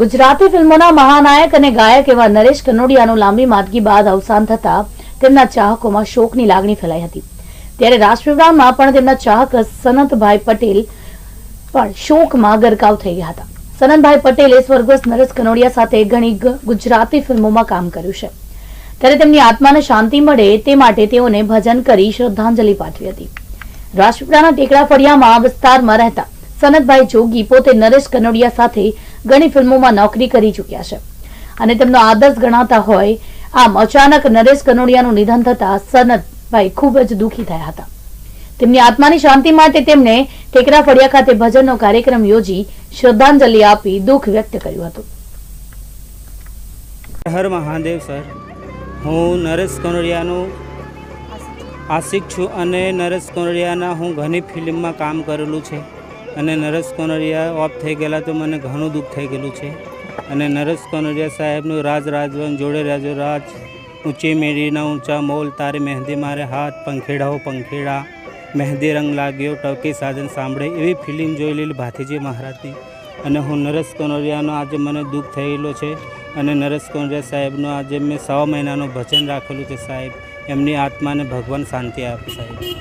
ગુજરાતી ફિલ્મોના મહાનાયક અને ગાયક એવા નરેશ કનોડિયાનું લાંબી માદગી બાદ અવસાન થતા તેમના ચાહકોમાં શોકની લાગણી ફેલાઈ હતી. ત્યારે રાજપીપળામાં પણ તેમના ચાહક સનતભાઈ પટેલ પણ શોકમાં ગરકાવ થઈ ગયા હતા. સનતભાઈ પટેલે સ્વર્ગસ્થ નરેશ કનોડિયા સાથે ઘણી ગુજરાતી ફિલ્મોમાં કામ કર્યું છે. ત્યારે તેમની આત્માને શાંતિ મળે તે માટે તેઓને ભજન કરી શ્રદ્ધાંજલિ પાઠવી હતી. રાજપીપળાના ટેકડા ફળિયામાં વિસ્તારમાં રહેતા સનતભાઈ જોગી પોતે નરેશ કનોડિયા સાથે ઘણી ફિલ્મોમાં નોકરી કરી ચૂક્યા છે. અને તેમનો આદર્શ ગણાતા હોય, આમ અચાનક નરેશ કનોડિયાનું નિધન થતા સનતભાઈ ખૂબ જ દુઃખી થયા હતા. તેમની આત્માની શાંતિ માટે તેમણે ટેકરા ફળિયા ખાતે ભજનનો કાર્યક્રમ યોજી શ્રદ્ધાંજલિ આપી દુઃખ વ્યક્ત કર્યું હતું. હર મહાદેવ સર. હું નરેશ કનોડિયાનું આશિક છું અને નરેશ કનોડિયાના હું ઘણી ફિલ્મમાં કામ કરેલું છે. અને નરેશ કનોડિયા ઓફ થઈ ગયેલા તો મને ઘણું દુઃખ થઈ ગયેલું છે. અને નરેશ કનોડિયા સાહેબનું રાજ રાજવન, જોડે રાજો રાજ. ઊંચી મેળીના ઊંચા મોલ, તારી મહેંદી મારે હાથ પંખેડાઓ પંખેડા. મહેંદી રંગ લાગ્યો ટકી સાધન સાંભળે એવી ફિલ્મ જોયેલી ભાથીજી મહારાજની. અને હું નરેશ કનોડિયાનો આજે મને દુઃખ થયેલો છે. અને નરેશ કનોડિયા સાહેબનો આજે મેં સવા મહિનાનું ભજન રાખેલું છે સાહેબ. એમની આત્માને ભગવાન શાંતિ આપે સાહેબ.